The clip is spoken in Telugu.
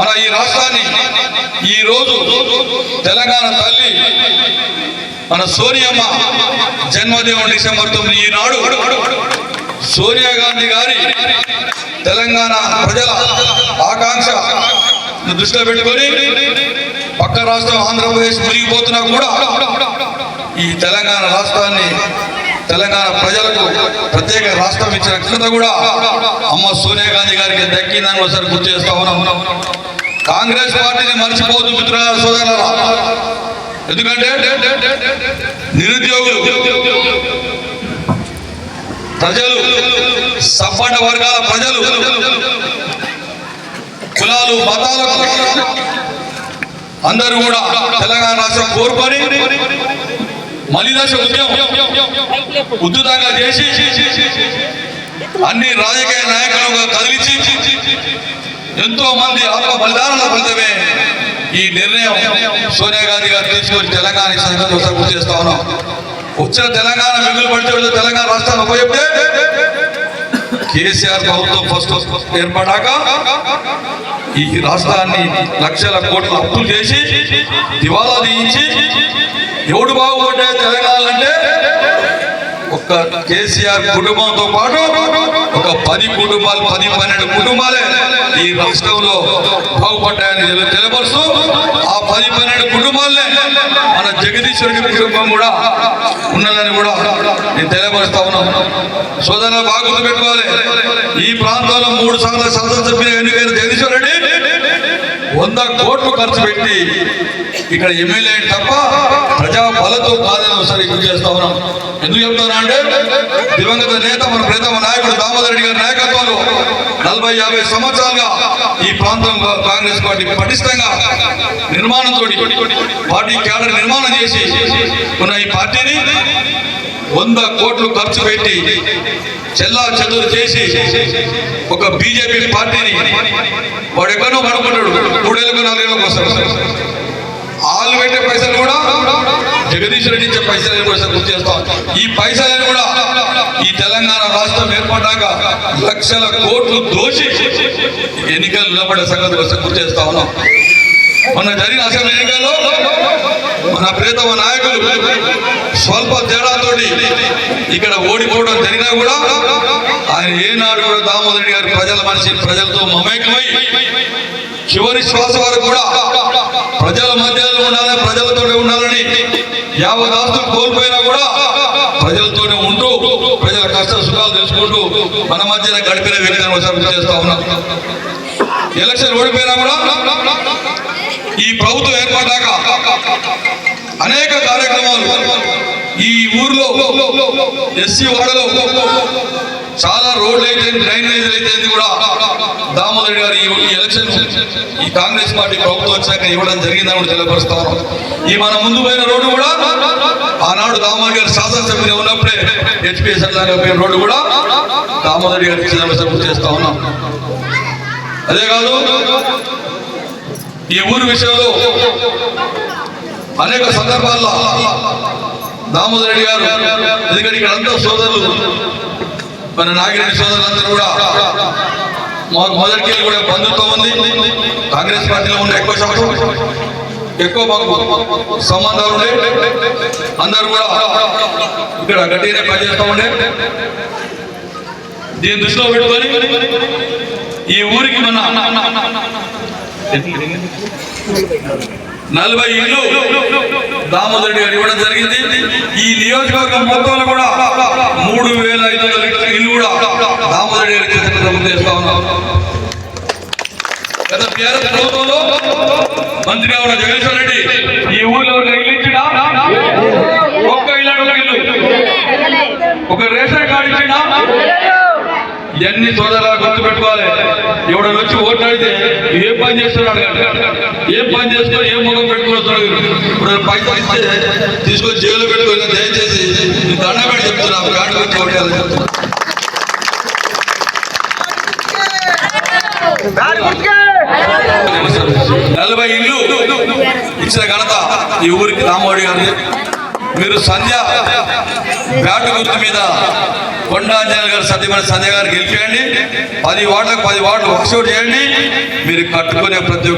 మన ఈ రాష్ట్రాన్ని ఈ రోజు తెలంగాణ తల్లి మన సోనియమ్మ జన్మదినం డిసెంబర్ తొమ్మిది ఈనాడు సోనియా గాంధీ గారి తెలంగాణ ప్రజల ఆకాంక్ష దృష్టిలో పెట్టుకొని పక్క రాష్ట్రం ఆంధ్రప్రదేశ్ మునిగిపోతున్నా కూడా ఈ తెలంగాణ రాష్ట్రాన్ని తెలంగాణ ప్రజలకు ప్రత్యేక రాష్ట్రం ఇచ్చిన ఘనత కూడా అమ్మ సోనియా గాంధీ గారికి దక్కిందని ఒకసారి గుర్తు చేస్తా ఉన్నాం. కాంగ్రెస్ పార్టీని మర్చిపోవద్దు మిత్రుల సోదరుల ఎందుకంటే నిరుద్యోగులు ప్రజలు సబ్బండ వర్గాల ప్రజలు కులాలు మతాలకు అందరూ కూడా తెలంగాణ రాష్ట్రం కోరుకొని మలిదశ ఉద్యమం ఉద్ధృతంగా చేసి అన్ని రాజకీయ నాయకులుగా కదిలించి ఎంతో మంది ఆత్మ బలిదానాల ఫలితమే ఈ నిర్ణయం సోనియా గాంధీ గారు తీసుకొని తెలంగాణ సంగతి ఒకసారి గుర్తు చేస్తా ఉన్నాం. వచ్చిన తెలంగాణ మిగులు పడితే తెలంగాణ రాష్ట్రాన్ని ఉపయోగితే కేసీఆర్ ప్రభుత్వం ఫస్ట్ ఏర్పడాక ఈ రాష్ట్రాన్ని లక్షల కోట్ల అప్పులు చేసి దివాలా తీయించి ఎవడు బాగుపడ్డాయి తెలంగాణ అంటే ఒక కేసీఆర్ కుటుంబంతో పాటు ఒక పది కుటుంబాలు పది పన్నెండు కుటుంబాలే ఈ రాష్ట్రంలో బాగుపడ్డాయని తెలు- తెలపరుస్తూ ఆ పది పన్నెండు కుటుంబాలనే మన జగదీశ్వరుడి కుటుంబం కూడా ఉన్నదని కూడా నేను తెలియపరుస్తా ఉన్నాను సోదరులు బాగా పెట్టుకోవాలి. ఈ ప్రాంతంలో మూడు సార్లు శాసనసభ్యులు ఎన్నికైన జగదీశ్వర్ వంద కోట్లు ఖర్చు పెట్టి ఇక్కడ ఎమ్మెల్యే తప్ప ప్రజా బలతో కాదని ఒకసారి గుర్తు చేస్తా ఉన్నాం. ఎందుకు చెప్తున్నా అంటే దివంగత నేత మన ప్రేతమ నాయకుడు దామోదర్ రెడ్డి గారి నాయకత్వంలో నలభై యాభై సంవత్సరాలుగా ఈ ప్రాంతంలో కాంగ్రెస్ పార్టీ పటిష్టంగా నిర్మాణంతో పార్టీ క్యాడర్ నిర్మాణం చేసి ఉన్న ఈ పార్టీని వంద కోట్లు ఖర్చు పెట్టి చెల్లా చెదురు చేసి ఒక బీజేపీ పార్టీని వాడు ఎక్కడో పడుకుంటాడు. మూడేళ్ళకు నాలుగేళ్ళకు వస్తాడు వాళ్ళు పెట్టే పైసలు కూడా జగదీష్ రెడ్డి ఇచ్చే పైసలు కూడా గుర్తు చేస్తాం. ఈ పైసలను కూడా ఈ తెలంగాణ రాష్ట్రం ఏర్పడ్డాక లక్షల కోట్లు దోషి ఎన్నికలు నిలబడే సంగతి కోసం గుర్తు చేస్తా ఉన్నాం. మొన్న జరిగిన అసెంబ్లీ ఎన్నికల్లో మన ప్రియతమ నాయకులు స్వల్ప తేడాతోటి ఇక్కడ ఓడిపోవడం జరిగినా కూడా ఆయన ఏనాడు కూడా దామోదరి గారి ప్రజల మనిషి ప్రజలతో మమేకమై చివరి శ్వాస వరకు కూడా ప్రజల మధ్యలో ఉండాలి ప్రజల యాభై ఆస్తులు కోల్పోయినా కూడా ప్రజలతోనే ఉంటూ ప్రజల కష్ట సుఖాలు తెలుసుకుంటూ మన మధ్యన గడిపిన వ్యక్తిని ఒకసారి చేస్తా ఉన్నాం. ఎలక్షన్ ఓడిపోయినా కూడా ఈ ప్రభుత్వం ఏర్పడ్డాక అనేక కార్యక్రమాలు ఈ ఊర్లో ఎస్సీ వాడలో చాలా రోడ్లు అయితే డ్రైనేజీలు అయితే కూడా దామోదర్ గారు ఈ ఎలక్షన్ ఈ కాంగ్రెస్ పార్టీ ప్రభుత్వం వచ్చాక ఇవ్వడం జరిగిందని కూడా తెలియపరుస్తాను ఈ మన ముందు పోయిన రోడ్డు కూడా ఆనాడు దామోదర్ గారు శాసనసభ్యులు ఉన్నప్పుడే హెచ్పిఎస్ఎల్ లాగా పోయిన రోడ్డు కూడా దామోదర్ గారి ఇచ్చిన చేస్తా ఉన్నాం. అదే కాదు ఈ ఊరు విషయంలో అనేక సందర్భాల్లో దామోదర్ రెడ్డి గారు ఎందుకంటే ఇక్కడ అందరూ సోదరులు మన నాగిరెడ్డి సోదరులందరూ కూడా మొ- మొదటికి కూడా బంధుత్వం ఉంది. కాంగ్రెస్ పార్టీలో ఉన్న ఎక్కువ శాతం ఎక్కువ మాకు సంబంధాలు ఉండే. అందరూ కూడా ఇక్కడ గట్టిగానే పనిచేస్తూ ఉండే. దీని దృష్టిలో పెట్టుకొని ఈ ఊరికి మన నలభై ఇల్లు దామోదర్ గారు ఇవ్వడం జరిగింది. ఈ నియోజకవర్గం మొత్తంలో కూడా మూడు వేల ఐదు వందల దామోదర్ గారికి ప్రభుత్వం చేస్తా ఉన్నాం. గత టీఆర్ఎస్ ప్రభుత్వంలో ఉన్న జగదీశ్వర్ రెడ్డి ఈ ఊర్లో ఇల్లు ఇచ్చినా ఒక్క ఇల్లు ఒక ఇల్లు. ఒక రేషన్ కార్డు ఇచ్చినా ఇవన్నీ సోదరులు గుర్తు పెట్టుకోవాలి. ఎవడని వచ్చి ఓట్లాడితే ఏం పని చేస్తున్నాడు ఏం పని చేస్తున్నా ఏం ముఖం పెట్టుకుని ఇప్పుడు పైసలు ఇస్తే తీసుకొని జైలు పెట్టుకొని దయచేసి దండ పెట్టి చెప్తున్నా. కార్డు వచ్చి ఓటేయాలని నలభై ఇల్లు ఇచ్చిన ఘనత ఈ ఊరికి రామోడి గారి మీరు సంధ్య బ్యాటు గుర్తు మీద కొండాంజలి గారు సత్యమైన సంధ్య గారు గెలిపేయండి పది వార్డులకు పది వాటలు వర్షౌట్ చేయండి. మీరు కట్టుకునే ప్రతి